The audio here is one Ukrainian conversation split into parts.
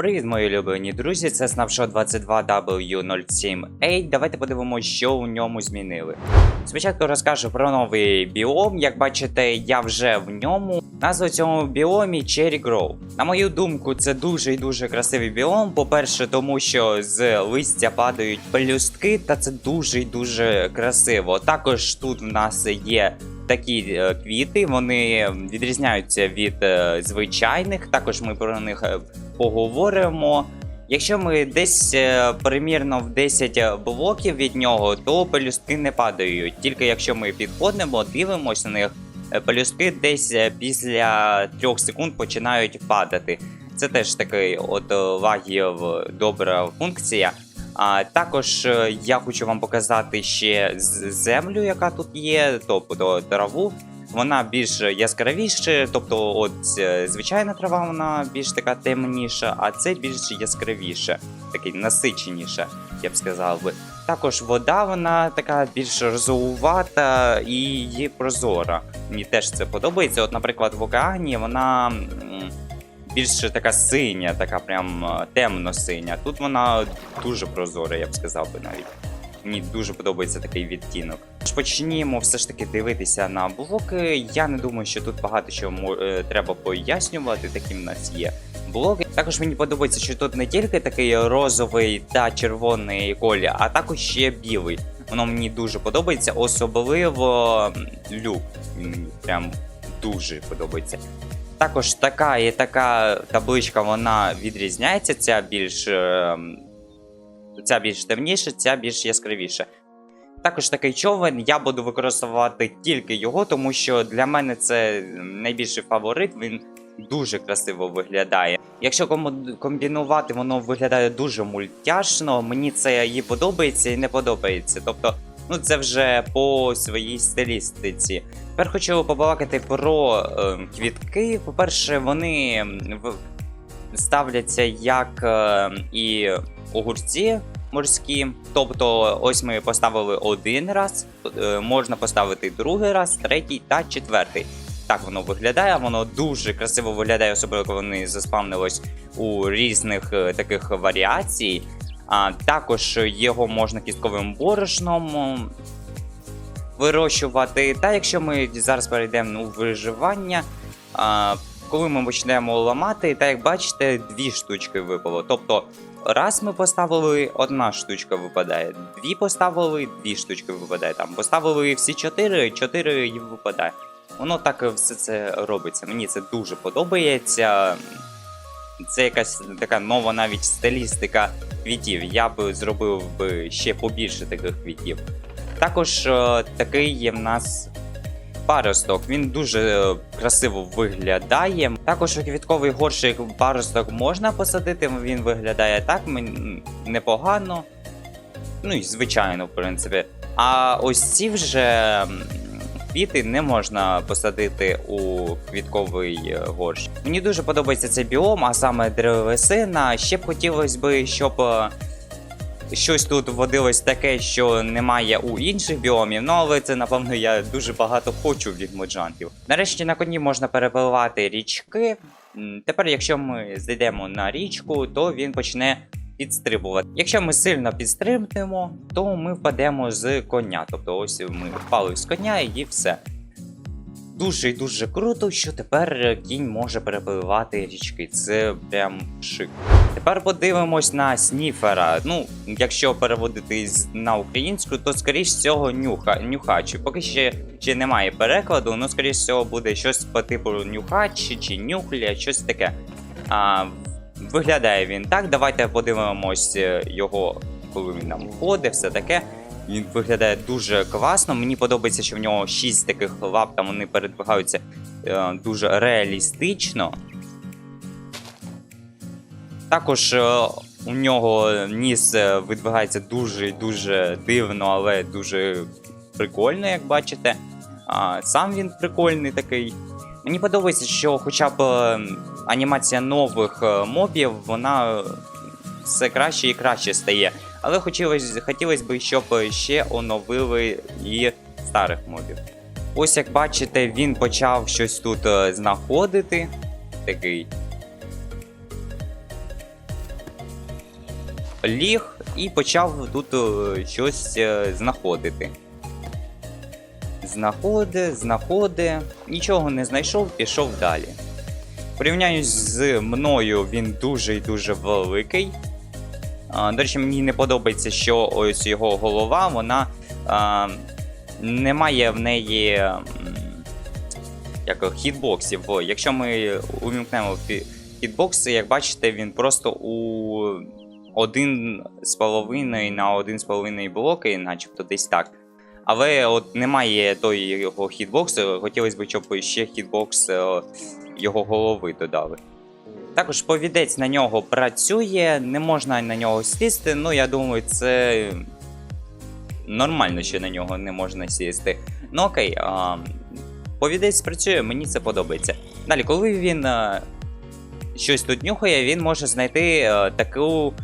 Привіт, мої улюблені друзі! Це Snapshot 22W07A. Давайте подивимося, що у ньому змінили. Спочатку розкажу про новий біом. Як бачите, я вже в ньому. Назва цьому біомі Cherry Grove. На мою думку, це дуже і дуже красивий біом. По-перше, тому що з листя падають пелюстки, та це дуже і дуже красиво. Також тут в нас є такі е, квіти, вони відрізняються від е, звичайних. Також ми про них е, поговоримо. Якщо ми десь примірно в 10 блоків від нього, то пелюстки не падають. Тільки якщо ми підходимо, дивимося на них, пелюстки десь е, після 3 секунд починають падати. Це теж такий от е, лагів добра функція. А також е, я хочу вам показати ще землю, яка тут є, тобто траву. Вона більш яскравіша, тобто, от е, звичайна трава, вона більш така темніша, а це більш яскравіше, такий насиченіше, я б сказав би. Також вода, вона така більш розувата і є прозора. Мені теж це подобається. От, наприклад, в океані вона більше така синя, така прям е, темно-синя. Тут вона дуже прозора, я б сказав би навіть. Мені дуже подобається такий відтінок. Тож Почнімо все ж таки дивитися на блоки. Я не думаю, що тут багато що мо- е, треба пояснювати. Такі в нас є блоки. Також мені подобається, що тут не тільки такий розовий та червоний колір, а також ще білий. Воно мені дуже подобається, особливо люк. Мені прям дуже подобається. Також така і така табличка вона відрізняється. Ця більш, е, ця більш темніша, ця більш яскравіша. Також такий човен я буду використовувати тільки його, тому що для мене це найбільший фаворит. Він дуже красиво виглядає. Якщо комбінувати, воно виглядає дуже мультяшно. Мені це і подобається, і не подобається. Тобто, ну це вже по своїй стилістиці. Тепер хочу побалакати про е, квітки. По-перше, вони ставляться як е, і огурці морські. Тобто, ось ми поставили один раз, е, можна поставити другий раз, третій та четвертий. Так воно виглядає, воно дуже красиво виглядає, особливо коли вони заспавнились у різних е, таких варіацій. А також його можна кістковим борошном вирощувати. Та якщо ми зараз перейдемо у виживання, коли ми почнемо ламати, та як бачите, дві штучки випало. Тобто, раз ми поставили, одна штучка випадає, дві поставили, дві штучки випадає. Там поставили всі чотири, чотири і випадає. Воно так все це робиться. Мені це дуже подобається. Це якась така нова навіть стилістика квітів. Я би зробив би ще побільше таких квітів. Також е, такий є в нас паросток. Він дуже е, красиво виглядає. Також квітковий горщик паросток можна посадити. Він виглядає так непогано. Ну і звичайно, в принципі. А ось ці вже квіти не можна посадити у квітковий е, горщ. Мені дуже подобається цей біом, а саме древесина. Ще б хотілося б, щоб е, щось тут водилось таке, що немає у інших біомів. Ну але це напевно я дуже багато хочу від моджантів. Нарешті на коні можна перепливати річки. Тепер, якщо ми зайдемо на річку, то він почне підстрибувати. Якщо ми сильно підстрибнемо, то ми впадемо з коня. Тобто, ось ми впали з коня і все. Дуже і дуже круто, що тепер кінь може перепливати річки. Це прям шик. Тепер подивимось на сніфера. Ну, якщо переводити на українську, то скоріш всього нюха, нюхач. Поки ще, ще немає перекладу, ну скоріш всього буде щось по типу нюхач чи нюхля, щось таке. А, виглядає він так. Давайте подивимось е, його, коли він нам ходить, все таке. Він виглядає дуже класно. Мені подобається, що в нього 6 таких лап, там вони передвигаються е, дуже реалістично. Також е, у нього ніс е, видвигається дуже дуже дивно, але дуже прикольно, як бачите. Сам він прикольний такий. Мені подобається, що хоча б е, анімація нових мобів, вона все краще і краще стає. Але хотілося, хотілося б, щоб ще оновили і старих мобів. Ось як бачите, він почав щось тут е, знаходити. Такий ліг і почав тут е, щось е, знаходити. Знаходи, знаходи, нічого не знайшов, пішов далі. Порівняю з мною, він дуже і дуже великий. До речі, мені не подобається, що ось його голова, вона не має в неї як хітбоксів. Якщо ми увімкнемо хітбокси, як бачите, він просто у один з половиною на один з половиною блоки, начебто десь так. Але от немає той його хітбоксу, хотілося б, щоб ще хітбокс е, його голови додали. Також повідець на нього працює, не можна на нього сісти. Ну, я думаю, це нормально, що на нього не можна сісти. Ну окей, а, повідець працює, мені це подобається. Далі, коли він а, щось тут нюхає, він може знайти а, таку.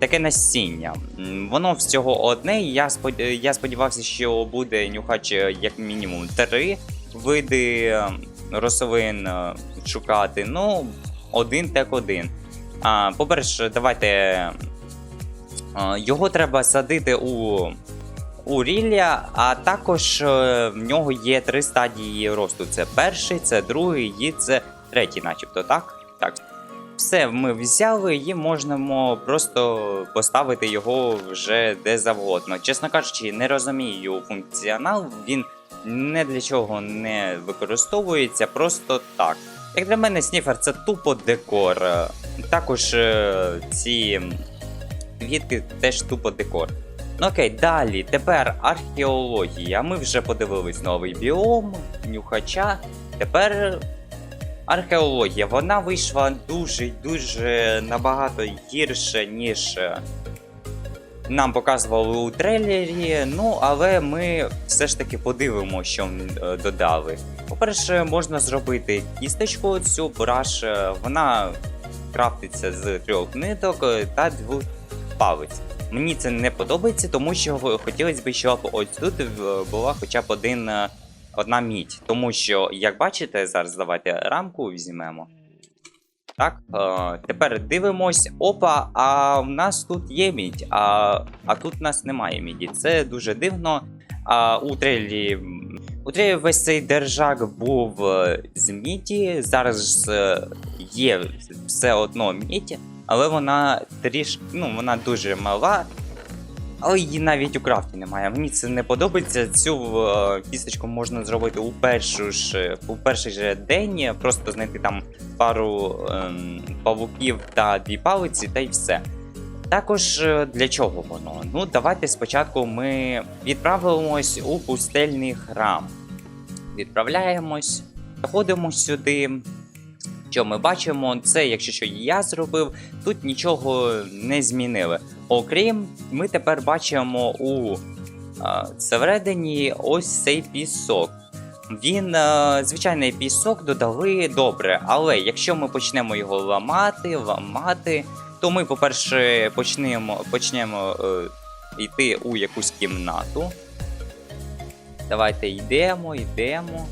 Таке насіння. Воно всього одне. Я я сподівався, що буде нюхач е, як мінімум три види рослин е, шукати. Ну, один так один. По-перше, давайте. Його треба садити у, у рілля, а також е, в нього є три стадії росту: це перший, це другий і це третій, начебто, так? Так. Все ми взяли і можемо просто поставити його вже де завгодно. Чесно кажучи, не розумію функціонал, він не для чого не використовується, просто так. Як для мене, сніфер це тупо декор. Також е, ці квітки теж тупо декор. Ну окей, далі. Тепер археологія. Ми вже подивились новий біом, нюхача. Тепер археологія. Вона вийшла дуже-дуже набагато гірше, ніж е, нам показували у трейлері. Ну, але ми все ж таки подивимося, що е, додали. По-перше, можна зробити кісточку цю браш. е, Вона крафтиться з трьох ниток е, та двох палець. Мені це не подобається, тому що хотілося б, щоб ось тут е, була хоча б один, одна мідь. Тому що, як бачите, зараз давайте рамку візьмемо. Так, е, тепер дивимось. Опа, а в нас тут є мідь, а, а тут в нас немає міді. Це дуже дивно. А у трейлі. У трейлі весь цей держак був е, з міді. Зараз е, є все одно мідь, але вона трішки. Ну, вона дуже мала. Але її навіть у крафті немає. Мені це не подобається. Цю е, кісточку можна зробити у першу ж у перший же день, просто знайти там пару ем, павуків та дві палиці, та й все. Також е, для чого воно? Ну, давайте спочатку ми відправимось у пустельний храм. Відправляємось, заходимо сюди. Що ми бачимо, це, якщо що я зробив, тут нічого не змінили. Окрім, ми тепер бачимо у а, всередині ось цей пісок. Він, а, звичайний пісок додали добре, але якщо ми почнемо його ламати, ламати, то ми, по-перше, почнемо, почнемо е, йти у якусь кімнату. Давайте йдемо, йдемо.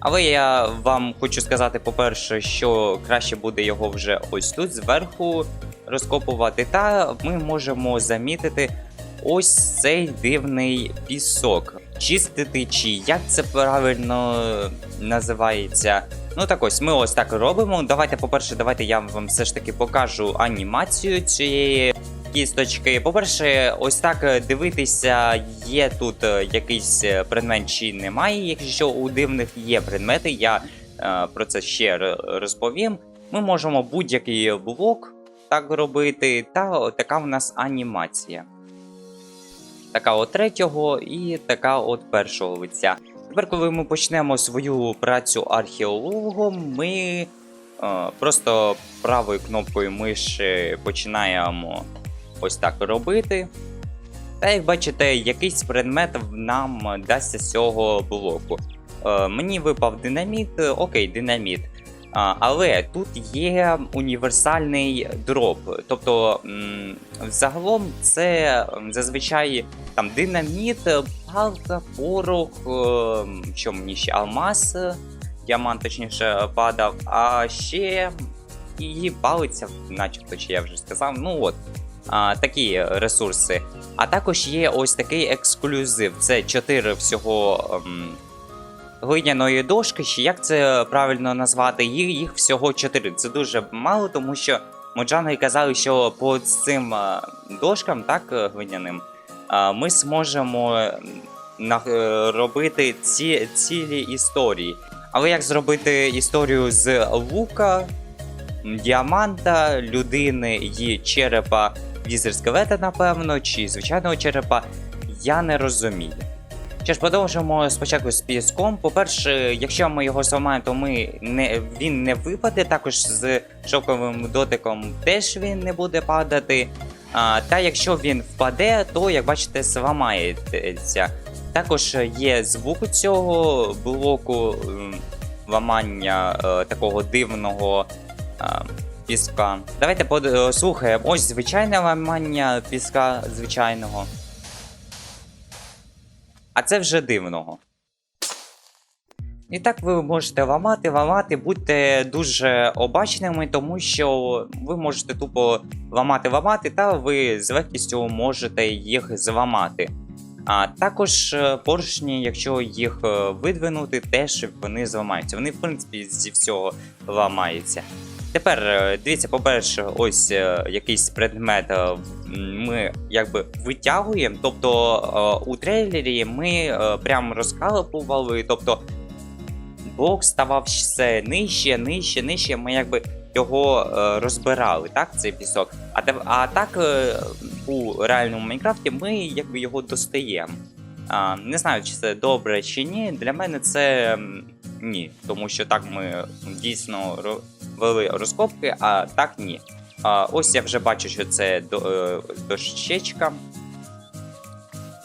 Але я вам хочу сказати, по-перше, що краще буде його вже ось тут зверху розкопувати, та ми можемо замітити ось цей дивний пісок. Чистити, чи як це правильно називається. Ну так ось, ми ось так робимо. Давайте, по-перше, давайте я вам все ж таки покажу анімацію цієї кісточки. По-перше, ось так е, дивитися, є тут е, якийсь е, предмет чи немає. Якщо у дивних є предмети, я е, про це ще розповім. Ми можемо будь-який блок так робити, та така в нас анімація. Така от третього і така от першого лиця. Тепер, коли ми почнемо свою працю археологом, ми е, просто правою кнопкою миші починаємо ось так робити. Та як бачите, якийсь предмет нам дасться з цього блоку. Е, мені випав динаміт, окей, динаміт. Але тут є універсальний дроп. Тобто, м, загалом це зазвичай там динаміт, палка, порох, е, що мені ще алмаз, діамант точніше падав, а ще її палиця, начебто, чи я вже сказав. Ну от. А, такі ресурси. А також є ось такий ексклюзив. Це 4 всього ем, глиняної дошки, чи як це правильно назвати, їх, їх всього 4. Це дуже мало, тому що моджани казали, що по цим е, дошкам, так, е, глиняним, е, ми зможемо робити ці, цілі історії. Але як зробити історію з лука, діаманта, людини і черепа візер-скелета, напевно, чи звичайного черепа, я не розумію. Що ж, продовжимо спочатку з піском. По-перше, якщо ми його зламаємо, то ми не, він не випаде. Також з шоковим дотиком теж він не буде падати. А, та якщо він впаде, то, як бачите, зламається. Також є звук цього блоку ламання е, такого дивного е, піска. Давайте послухаємо. Ось звичайне ламання піска звичайного. А це вже дивного. І так ви можете ламати, ламати, будьте дуже обачними, тому що ви можете тупо ламати, ламати, та ви з легкістю можете їх зламати. А також е, поршні, якщо їх е, видвинути, теж вони зламаються. Вони, в принципі, зі всього ламаються. Тепер е, дивіться, по-перше, ось е, якийсь предмет е, ми якби витягуємо. Тобто у трейлері ми прям розкалипували, тобто блок ставав все нижче, нижче, нижче. Ми якби його розбирали, так, цей пісок. А, а так у реальному Майнкрафті ми якби його достаємо. Не знаю, чи це добре чи ні. Для мене це ні, тому що так ми дійсно ро- вели розкопки, а так ні. А, ось я вже бачу, що це е, дощечка.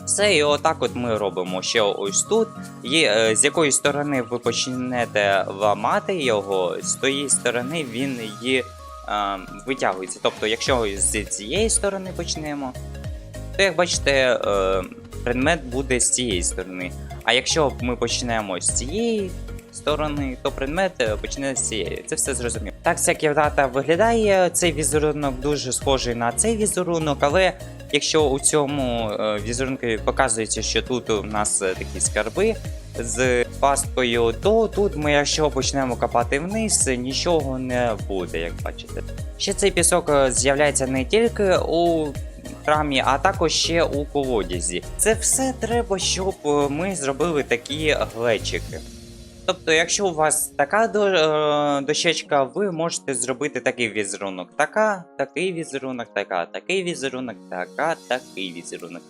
Все, і отак от ми робимо ще ось тут. Є, е, з якої сторони ви почнете ламати його, з тої сторони він її е, витягується. Тобто, якщо з цієї сторони почнемо, то як бачите, е, предмет буде з цієї сторони. А якщо ми почнемо з цієї сторони, то предмет е, почне з цієї. Це все зрозуміло. Так ця кімната виглядає. Цей візерунок дуже схожий на цей візерунок, але якщо у цьому е, візерунку показується, що тут у нас е, такі скарби з пасткою, то тут ми, якщо почнемо копати вниз, нічого не буде, як бачите. Ще цей пісок з'являється не тільки у храмі, а також ще у колодязі. Це все треба, щоб ми зробили такі глечики. Тобто, якщо у вас така е, дощечка, ви можете зробити такий візерунок. Така, такий візерунок, така, такий візерунок, така, такий візерунок.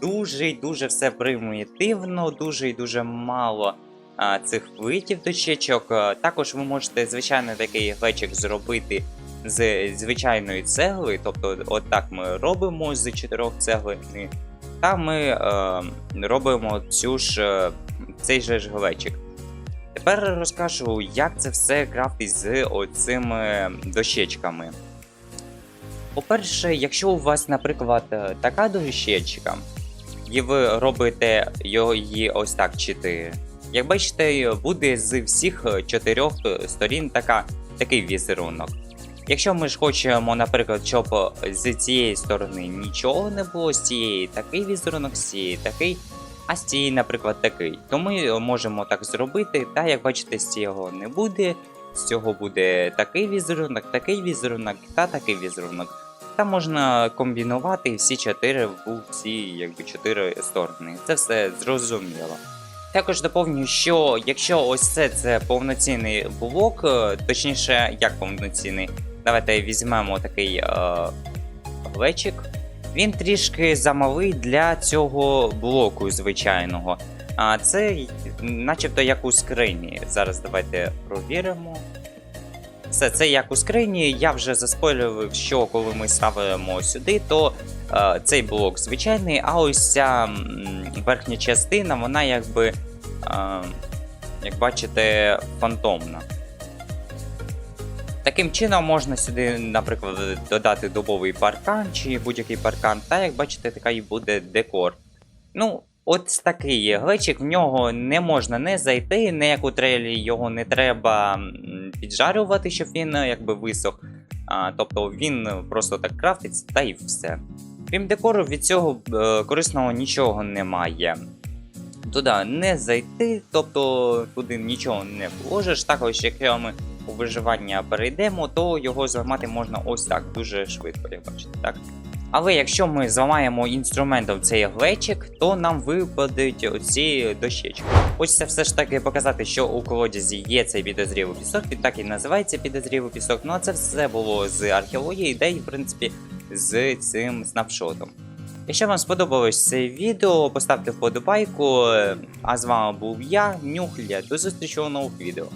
Дуже і дуже все примітивно, дуже і дуже мало а, цих видів дощечок. Також ви можете звичайно такий глечик зробити з звичайної цегли. Тобто, отак ми робимо з чотирьох цеглин. Та ми е, робимо цю ж, е, цей же ж глечик. Тепер розкажу, як це все крафтить з оцими дощечками. По-перше, якщо у вас, наприклад, така дощечка, і ви робите її ось так 4. Як бачите, буде з всіх чотирьох сторін така, такий візерунок. Якщо ми ж хочемо, наприклад, щоб з цієї сторони нічого не було, з цієї такий візерунок, з цієї такий, а з цієї, наприклад, такий, то ми можемо так зробити, та як бачите, з цього не буде, з цього буде такий візерунок, такий візерунок та такий візерунок. Та можна комбінувати всі чотири в ці якби чотири сторони. Це все зрозуміло. Також доповню, що якщо ось це це повноцінний блок, е, точніше, як повноцінний, давайте візьмемо такий е, глечик. Він трішки замалий для цього блоку звичайного. А це начебто як у скрині. Зараз давайте провіримо. Все, це як у скрині. Я вже заспойлював, що коли ми ставимо сюди, то е, цей блок звичайний, а ось ця верхня частина, вона якби, е, як бачите, фантомна. Таким чином можна сюди, наприклад, додати дубовий паркан чи будь-який паркан, та як бачите, такий буде декор. Ну, От такий глечик, в нього не можна не зайти, не як у трейлі його не треба піджарювати, щоб він якби висох. А, тобто він просто так крафтиться та й все. Крім декору, від цього е, корисного нічого немає. Туди не зайти, тобто туди нічого не вложиш. Також, якщо ми у виживання перейдемо, то його зламати можна ось так, дуже швидко, як бачите. Так. Але якщо ми зламаємо інструментом цей глечик, то нам випадуть оці дощечки. Хочеться все ж таки показати, що у колодязі є цей підозрілий пісок, він так і називається підозрілий пісок. Ну а це все було з археології, де й в принципі з цим снапшотом. Якщо вам сподобалось це відео, поставте вподобайку. А з вами був я, Нюхля. До зустрічі у нових відео.